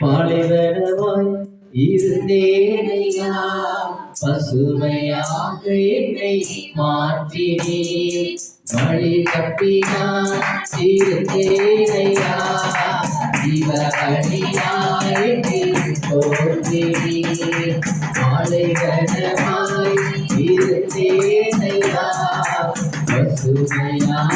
பாலைவனமாய் இருந்தேனையா? பசுமையாக என்னை மாற்றினே. வழி தப்பினான் இருந்தேனையா? இவடியாய் தோன்றினே பாலைவனமாய் இருந்தேனையா? பசுமையாக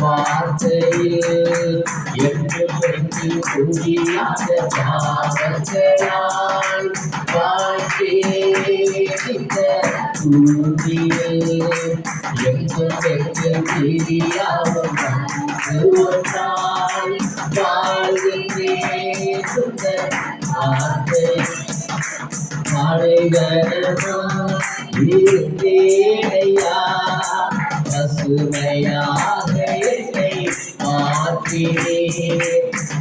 வார்த்தையில் என்று பெற்று புரியாத பாவங்களால் வாழ்க்கேந்த பூமியில் எங்கும் பெற்று புரியாத ஒன்றால் வாழ்கின்றேன் வார்த்தை இருந்தேனையா பசுமையாக என்னை மாற்றினே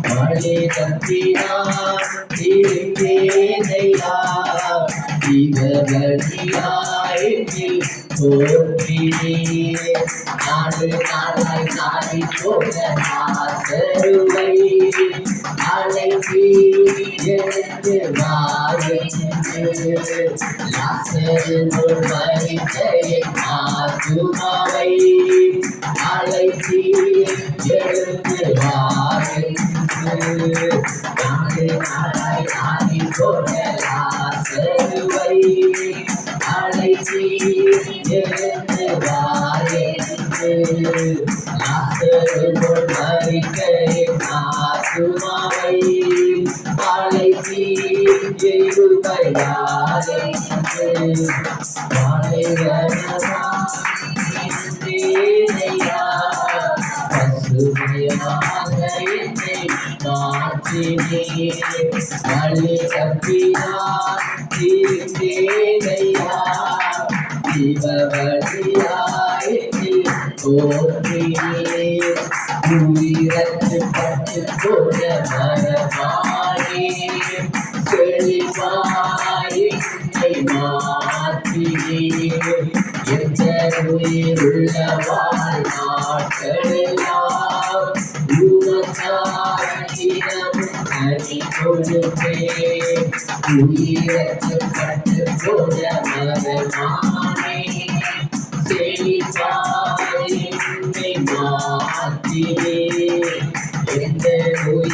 மழை தப்பினார் இருந்தேனையா இவர்களியாய் தோற்றினே நாடு நாளாய் நாடி போன ஆசருவை அழைப்பி எழுந்து வாருங்கள் லாசருள் மறித்த என் ஆத்துமாவை வாருங்கள் லாசருள் மறித்த என் தோன்றினே உயிரத்து பட்டு போன மரமானே செழிப்பாய் என்னை மாற்றினே எந்த உயிருள்ள வாழ்நாட்களெல்லாம் உமக்காரிடம் அணி கொடுத்தே உயிரத்து பட்டு போன மரமானே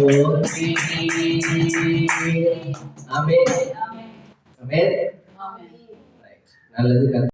தோன்றினே ஆமென் ஆமென் ரைட் நல்லது